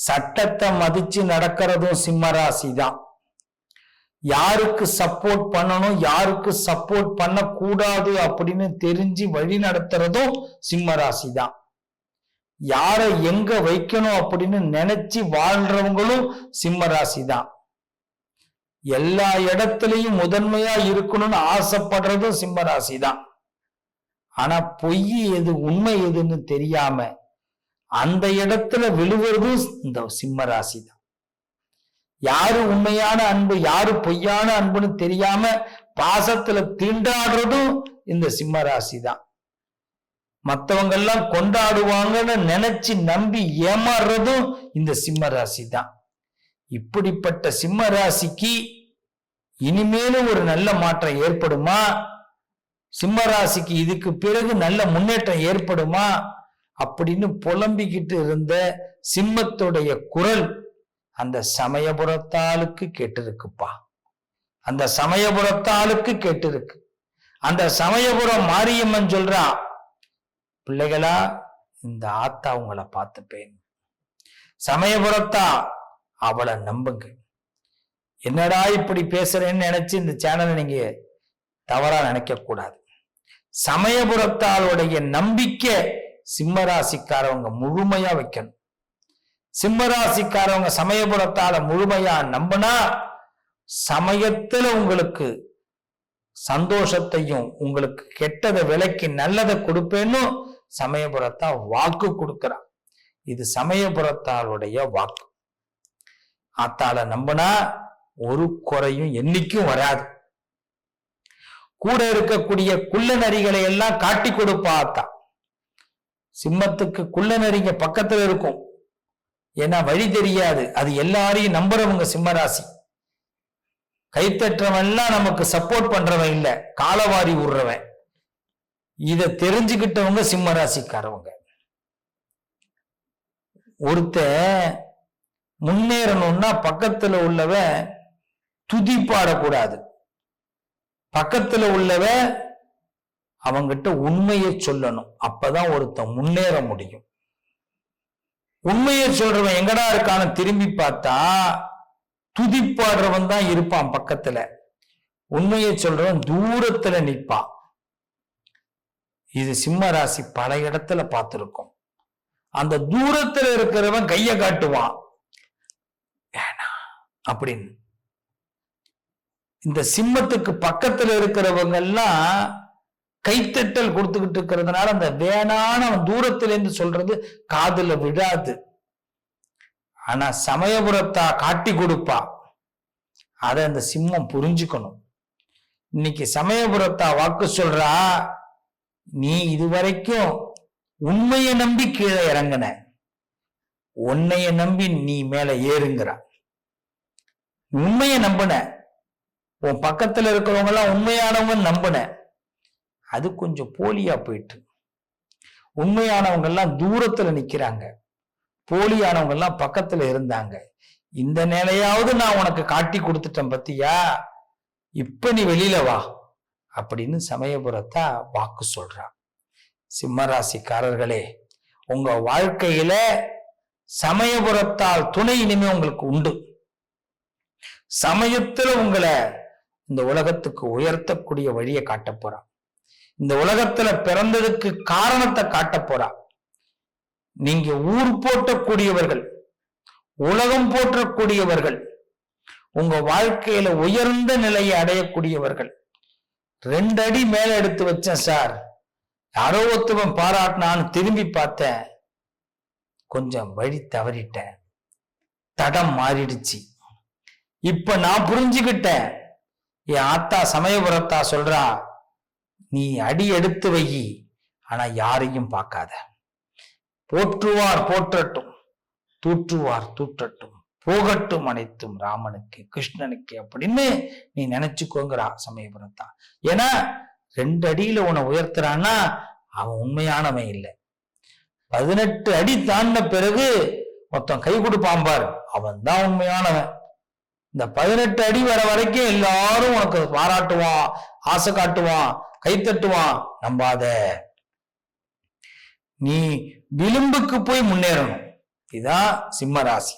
சட்டத்தை மதிச்சு நடக்கிறதும் சிம்ம ராசி தான் யாருக்கு சப்போர்ட் பண்ணணும் யாருக்கு சப்போர்ட் பண்ணக்கூடாது அப்படின்னு தெரிஞ்சு வழி நடத்துறதும் சிம்ம ராசி தான் யாரை எங்க வைக்கணும் அப்படின்னு நினைச்சு வாழ்றவங்களும் சிம்ம ராசி தான் எல்லா இடத்துலையும் முதன்மையா இருக்கணும்னு ஆசைப்படுறதும் சிம்ம ராசி தான் ஆனா பொய் எது உண்மை எதுன்னு தெரியாம அந்த இடத்துல விழுவுறதும் இந்த சிம்ம ராசி தான் யாரு உண்மையான அன்பு யாரு பொய்யான அன்புன்னு தெரியாம பாசத்துல தீண்டாடுறதும் இந்த சிம்ம ராசி தான் மற்றவங்க எல்லாம் கொண்டாடுவாங்கன்னு நினைச்சு நம்பி ஏமாறுறதும் இந்த சிம்ம ராசி தான் இப்படிப்பட்ட சிம்ம ராசிக்கு இனிமேலும் ஒரு நல்ல மாற்றம் ஏற்படுமா? சிம்ம ராசிக்கு இதுக்கு பிறகு நல்ல முன்னேற்றம் ஏற்படுமா? அப்படின்னு புலம்பிக்கிட்டு இருந்த சிம்மத்துடைய குரல் அந்த சமயபுரத்தாளுக்கு கேட்டிருக்குப்பா. அந்த சமயபுரத்தாளுக்கு கேட்டிருக்கு. அந்த சமயபுரம் மாரியம்மன் சொல்றா பிள்ளைகளா இந்த ஆத்தா உங்களை பார்த்துப்பேன். சமயபுரத்தா அவளை நம்புங்க. என்னடா இப்படி பேசுறேன்னு நினைச்சு இந்த சேனலை நீங்க தவறா நினைக்க கூடாது சமயபுரத்தாளுடைய நம்பிக்கை சிம்மராசிக்காரவங்க முழுமையா வைக்கணும். சிம்மராசிக்காரவங்க சமயபுரத்தால முழுமையா நம்பினா சமயத்துல உங்களுக்கு சந்தோஷத்தையும் உங்களுக்கு கெட்டதை விலைக்கு நல்லதை கொடுப்பேன்னு சமயபுரத்தா வாக்கு கொடுக்கிறான் இது சமயபுரத்தாளுடைய வாக்கு. ஆத்தால நம்பினா ஒரு குறையும் என்னைக்கும் வராது. கூட இருக்கக்கூடிய குள்ள நரிகளை எல்லாம் காட்டி கொடுப்பா ஆத்தா சிம்மத்துக்கு குள்ள நரிங்க பக்கத்துல இருக்கும். ஏன்னா வழி தெரியாது. அது எல்லாரையும் நம்புறவங்க சிம்மராசி. கைத்தற்றவன்லாம் நமக்கு சப்போர்ட் பண்றவன் இல்ல. காலவாரி விடுறவன் இத தெரிஞ்சுக்கிட்டவங்க சிம்ம ராசிக்காரவங்க ஒருத்தன் முன்னேறணும்னா பக்கத்துல உள்ளவன் துதி பாடக்கூடாது. பக்கத்துல உள்ளவன் அவங்கிட்ட உண்மையை சொல்லணும். அப்பதான் ஒருத்தன் முன்னேற முடியும். உண்மையை சொல்றவன் எங்கடா இருக்கான திரும்பி பார்த்தா துதிப்பாடுறவன் தான் இருப்பான் பக்கத்துல. உண்மையை சொல்றவன் தூரத்துல நிற்பான். இது சிம்ம ராசி பல இடத்துல பார்த்திருக்கும். அந்த தூரத்துல இருக்கிறவன் கைய காட்டுவான். அப்படின்னு. இந்த சிம்மத்துக்கு பக்கத்துல இருக்கிறவங்க எல்லாம் கைத்தட்டல் கொடுத்துக்கிட்டு இருக்கிறதுனால அந்த வேணான அவன் தூரத்துல சொல்றது காதுல விழாது. ஆனா சமயபுரத்தா காட்டி கொடுப்பா. அதை அந்த சிம்மம் புரிஞ்சுக்கணும். இன்னைக்கு சமயபுரத்தா வாக்கு சொல்றா நீ இதுவரைக்கும் உண்மையை நம்பி கீழே இறங்கின. உன்னைய நம்பி நீ மேல ஏறுங்கிறா. உண்மையை நம்பின. உன் பக்கத்துல இருக்கிறவங்க எல்லாம் உண்மையானவங்க நம்பின. அது கொஞ்சம் போலியா போயிட்டு. உண்மையானவங்க எல்லாம் தூரத்துல நிக்கிறாங்க. போலியானவங்க எல்லாம் பக்கத்துல இருந்தாங்க. இந்த நிலையாவது நான் உனக்கு காட்டி கொடுத்துட்டேன் பத்தியா? இப்ப நீ வெளியில வா. அப்படின்னு சமயபுரத்தா வாக்கு சொல்றான் சிம்மராசிக்காரர்களே உங்க வாழ்க்கையில சமயபுரத்தால் துணை இனிமே உங்களுக்கு உண்டு. சமயத்துல உங்களை இந்த உலகத்துக்கு உயர்த்தக்கூடிய வழியை காட்ட போறான் இந்த உலகத்துல பிறந்ததுக்கு காரணத்தை காட்ட போறா. நீங்க ஊர் போட்டக்கூடியவர்கள் உலகம் போற்றக்கூடியவர்கள் உங்க வாழ்க்கையில உயர்ந்த நிலையை அடையக்கூடியவர்கள். ரெண்டு அடி மேல எடுத்து வச்சேன் சார். யாரோ ஒருத்தவன் பாராட்டினான்னு திரும்பி பார்த்தேன். கொஞ்சம் வழி தவறிட்டேன். தடம் மாறிடுச்சு. இப்ப நான் புரிஞ்சுக்கிட்டேன். என் ஆத்தா சமயபுரத்தா சொல்றா நீ அடி எடுத்து வையி. ஆனா யாரையும் பார்க்காத. போற்றுவார் போற்றட்டும். தூற்றுவார் தூற்றட்டும். போகட்டும் அனைத்தும் ராமனுக்கு கிருஷ்ணனுக்கு அப்படின்னு நீ நினைச்சுக்கோங்கிறா சமயபுரத்தான் ஏன்னா ரெண்டு அடியில உன்னை உயர்த்துறான்னா அவன் உண்மையானவன் இல்லை. பதினெட்டு அடி தாண்டின பிறகு மொத்தம் கை கொடுப்பான் பாரு. அவன் தான் உண்மையானவன். இந்த பதினெட்டு அடி வர வரைக்கும் எல்லாரும் உனக்கு பாராட்டுவான் ஆசை காட்டுவான். கைத்தட்டுவான் நம்பாத. நீ விளிம்புக்கு போய் முன்னேறணும். இதான் சிம்ம ராசி.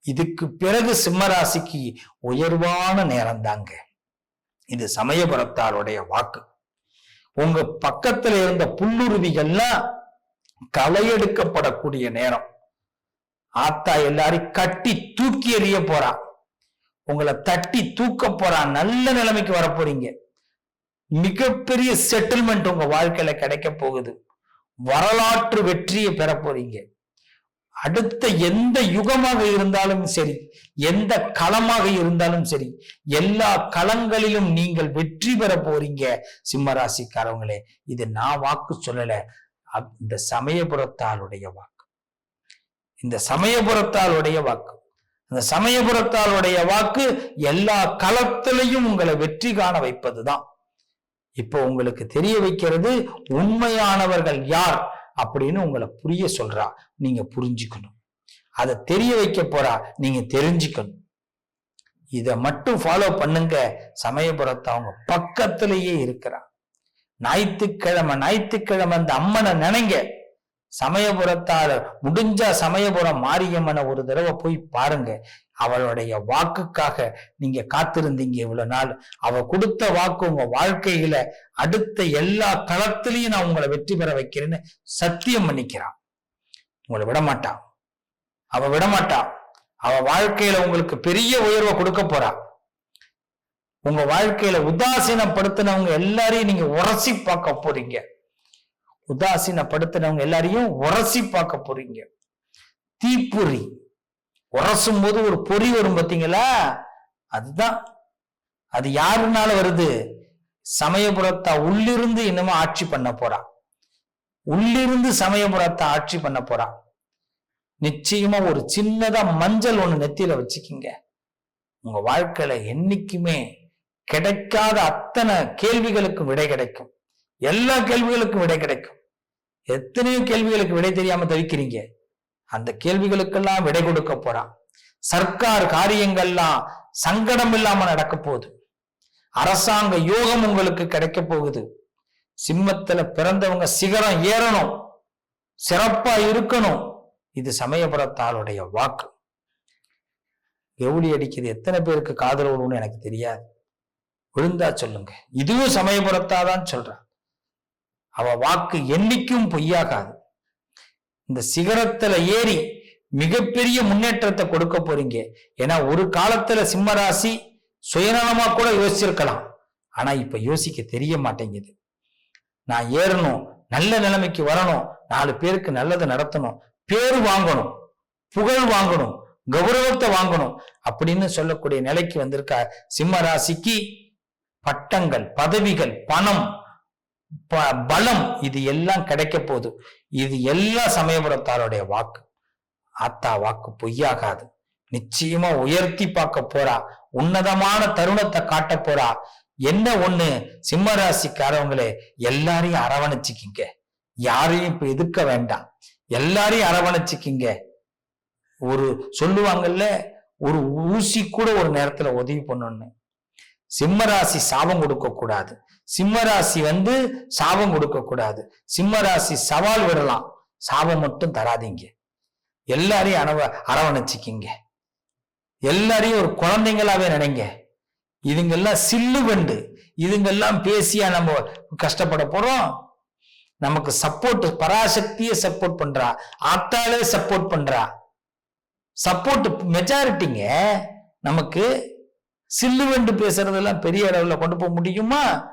இதுக்கு பிறகு சிம்ம ராசிக்கு உயர்வான நேரம் தாங்க. இது சமயபுரத்தாருடைய வாக்கு. உங்க பக்கத்துல இருந்த புல்லுருவிகள்லாம் களையெடுக்கப்படக்கூடிய நேரம். ஆத்தா எல்லாரையும் கட்டி தூக்கி எறிய போறான் உங்களை தட்டி தூக்க போறான் நல்ல நிலைமைக்கு வரப்போறீங்க மிகப்பெரிய செட்டில்மெண்ட் உங்க வாழ்க்கையில கிடைக்க போகுது. வரலாற்று வெற்றியை பெற போறீங்க. அடுத்த எந்த யுகமாக இருந்தாலும் சரி எந்த களமாக இருந்தாலும் சரி எல்லா களங்களிலும் நீங்கள் வெற்றி பெற போறீங்க சிம்மராசிக்காரவங்களே. இது நான் வாக்கு சொல்லல. அப்- இந்த சமயபுரத்தாளுடைய வாக்கு. இந்த சமயபுரத்தாளுடைய வாக்கு. இந்த சமயபுரத்தாளுடைய வாக்கு எல்லா களத்திலையும் உங்களை வெற்றி காண வைப்பதுதான். இப்போ உங்களுக்கு தெரிய வைக்கிறது உண்மையானவர்கள் யார் அப்படின்னு உங்களை புரிய சொல்றா. நீங்க புரிஞ்சுக்கணும். அதை தெரிய வைக்க போறா நீங்க தெரிஞ்சுக்கணும். இதை மட்டும் ஃபாலோ பண்ணுங்க. சமயபுரத்தை அவங்க பக்கத்திலேயே இருக்கிறான். ஞாயிற்றுக்கிழமை ஞாயிற்றுக்கிழமை அந்த அம்மனை நினைங்க. சமயபுரத்தால முடிஞ்சா சமயபுரம் மாரியம்மனை ஒரு தடவை போய் பாருங்க. அவளுடைய வாக்குக்காக நீங்க காத்திருந்தீங்க இவ்வளவு நாள். அவ கொடுத்த வாக்கு உங்க வாழ்க்கையில அடுத்த எல்லா தளத்திலையும் நான் உங்களை வெற்றி பெற வைக்கிறேன்னு சத்தியம் பண்ணிக்கிறான் உங்களை விடமாட்டா அவ விடமாட்டான் அவ வாழ்க்கையில உங்களுக்கு பெரிய உயர்வை கொடுக்க போறா. உங்க வாழ்க்கையில உதாசீனப்படுத்தினவங்க எல்லாரையும் நீங்க உரசி பார்க்க போறீங்க. உதாசீனப்படுத்தினவங்க எல்லாரையும் உரசி பார்க்க போறீங்க. தீப்பொறி. உரசும் போது ஒரு பொறி வரும் பார்த்தீங்களா? அதுதான். அது யாருனால வருது? சமயபுரத்தா உள்ளிருந்து இன்னமும் ஆட்சி பண்ண போறா. உள்ளிருந்து சமயபுரத்தை ஆட்சி பண்ண போறா. நிச்சயமா ஒரு சின்னதா மஞ்சள் ஒண்ணு நெத்தியில வச்சுக்கிங்க. உங்க வாழ்க்கையில என்னைக்குமே கிடைக்காத அத்தனை கேள்விகளுக்கு விடை கிடைக்கும். எல்லா கேள்விகளுக்கும் விடை கிடைக்கும். எத்தனையோ கேள்விகளுக்கு விடை தெரியாம தவிக்கிறீங்க. அந்த கேள்விகளுக்கெல்லாம் விடை கொடுக்க போறான். சர்க்கார் காரியங்கள்லாம் சங்கடம் இல்லாம நடக்க போகுது. அரசாங்க யோகம் உங்களுக்கு கிடைக்க போகுது. சிம்மத்துல பிறந்தவங்க சிகரம் ஏறணும். சிறப்பா இருக்கணும். இது சமயபுரத்தாளுடைய வாக்கு. கவுளி அடிக்குது? எத்தனை பேருக்கு காதல் விழுன்னு எனக்கு தெரியாது. விழுந்தா சொல்லுங்க. இதுவும் சமயபுரத்தா தான் சொல்றேன் அவ வாக்கு என்னைக்கும் பொய்யாகாது. இந்த சிகரத்துல ஏறி மிகப்பெரிய முன்னேற்றத்தை கொடுக்க போறீங்க. ஏன்னா ஒரு காலத்துல சிம்மராசி சுயநலமா கூட யோசிச்சிருக்கலாம். ஆனா இப்ப யோசிக்க தெரிய மாட்டேங்குது. நான் ஏறணும் நல்ல நிலைமைக்கு வரணும் நாலு பேருக்கு நல்லதை நடத்தணும் பேர் வாங்கணும் புகழ் வாங்கணும் கௌரவத்தை வாங்கணும் அப்படின்னு சொல்லக்கூடிய நிலைக்கு வந்திருக்க சிம்ம ராசிக்கு பட்டங்கள் பதவிகள் பணம் பலம் இது எல்லாம் கிடைக்க போகுது. இது எல்லா சமயபுரத்தாருடைய வாக்கு. ஆத்தா வாக்கு பொய்யாகாது. நிச்சயமா உயர்த்தி பார்க்க போறா. உன்னதமான தருணத்தை காட்ட போறா. என்ன ஒண்ணு? சிம்ம ராசிக்காரவங்களே எல்லாரையும் அரவணைச்சிக்கிங்க. யாரையும் இப்ப எதிர்க்க வேண்டாம். எல்லாரையும் அரவணைச்சிக்கிங்க. ஒரு சொல்லுவாங்கல்ல ஒரு ஊசி கூட ஒரு நேரத்துல உதவி பண்ணணும்னு. சிம்மராசி சாபம் கொடுக்கக்கூடாது. சிம்மராசி வந்து சாபம் கொடுக்கக்கூடாது. சிம்மராசி சவால் விடலாம். சாபம் மட்டும் தராதீங்க. எல்லாரையும் அரவ அரவணைச்சிக்கிங்க. எல்லாரையும் ஒரு குழந்தைங்களாவே நினைங்க. இதுங்கெல்லாம் சில்லு வண்டு. இதுங்கெல்லாம் பேசியா நம்ம கஷ்டப்பட போறோம். நமக்கு சப்போர்ட் பராசக்தியை சப்போர்ட் பண்றா. ஆத்தாலே சப்போர்ட் பண்றா. சப்போர்ட் மெஜாரிட்டிங்க நமக்கு சில்லு பேசுறதெல்லாம் பெரிய அளவுல கொண்டு போக முடியுமா?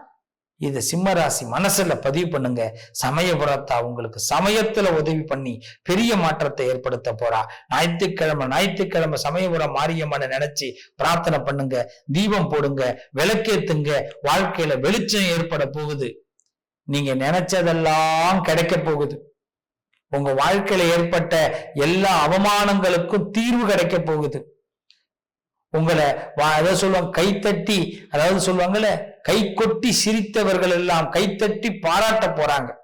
இதை சிம்மராசி மனசுல பதிவு பண்ணுங்க. சமயபுரத்தா உங்களுக்கு சமயத்துல உதவி பண்ணி பெரிய மாற்றத்தை ஏற்படுத்த போறா. ஞாயிற்றுக்கிழமை ஞாயிற்றுக்கிழமை சமயபுரம் மாரியம்மனை நினைச்சு பிரார்த்தனை பண்ணுங்க. தீபம் போடுங்க விளக்கேத்துங்க. வாழ்க்கையில வெளிச்சம் ஏற்பட போகுது. நீங்க நினைச்சதெல்லாம் கிடைக்க போகுது. உங்க வாழ்க்கையில ஏற்பட்ட எல்லா அவமானங்களுக்கும் தீர்வு கிடைக்க போகுது. உங்களை வா- சொல்லுவாங்க கைத்தட்டி அதாவது சொல்லுவாங்கல்ல கை கொட்டி சிரித்தவர்கள் எல்லாம் கைத்தட்டி பாராட்ட போறாங்க.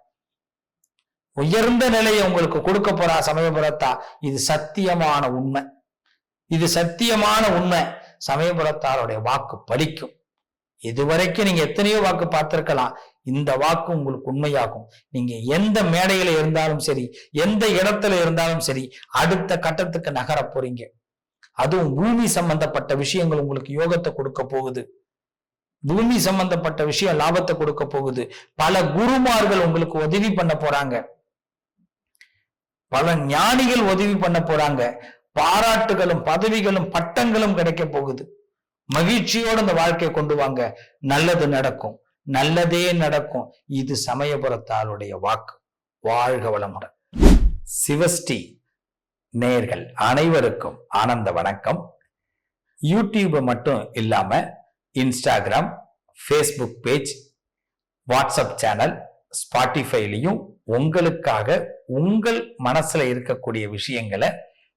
உயர்ந்த நிலையை உங்களுக்கு கொடுக்க போறா சமயபுரத்தா? இது சத்தியமான உண்மை. இது சத்தியமான உண்மை. சமயபுரத்தாருடைய வாக்கு பலிக்கும் இதுவரைக்கும் நீங்க எத்தனையோ வாக்கு பார்த்திருக்கலாம். இந்த வாக்கு உங்களுக்கு உண்மையாகும். நீங்க எந்த மேடையில இருந்தாலும் சரி எந்த இடத்துல இருந்தாலும் சரி அடுத்த கட்டத்துக்கு நகர போறீங்க. அதுவும் பூமி சம்பந்தப்பட்ட விஷயங்கள் உங்களுக்கு யோகத்தை கொடுக்க போகுது. பூமி சம்பந்தப்பட்ட விஷயம் லாபத்தை கொடுக்க போகுது. பல குருமார்கள் உங்களுக்கு உதவி பண்ண போறாங்க. பல ஞானிகள் உதவி பண்ண போறாங்க. பாராட்டுகளும் பதவிகளும் பட்டங்களும் கிடைக்க போகுது. மகிழ்ச்சியோட இந்த வாழ்க்கையை கொண்டு வாங்க. நல்லது நடக்கும். நல்லதே நடக்கும். இது சமயபுரத்தாளுடைய வாக்கு. வாழ்க வளமுடன். சிவஸ்ரீ. நேர்கள் அனைவருக்கும் ஆனந்த வணக்கம். யூடியூப் மட்டும் இல்லாம Instagram Facebook page WhatsApp channel ஸ்பாட்டிஃபைலையும் உங்களுக்காக உங்கள் மனசுல இருக்கக்கூடிய விஷயங்களை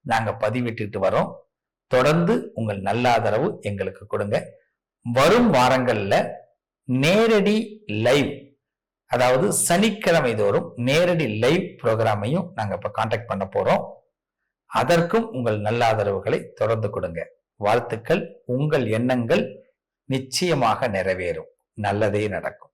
நாங்க பதிவிட்டுட்டு வரோம். தொடர்ந்து உங்கள் நல்ல ஆதரவு எங்களுக்கு கொடுங்க. வரும் வாரங்கள்ல நேரடி லைவ் அதாவது சனிக்கிழமை தோறும் நேரடி லைவ் ப்ரோக்ராமையும் நாங்கள் இப்போ காண்டாக்ட் பண்ண போகிறோம் அதற்கும் உங்கள் நல்ல ஆதரவுகளை தொடர்ந்து கொடுங்க. வாழ்த்துக்கள் உங்கள் எண்ணங்கள் நிச்சயமாக நிறைவேறும். நல்லதே நடக்கும்.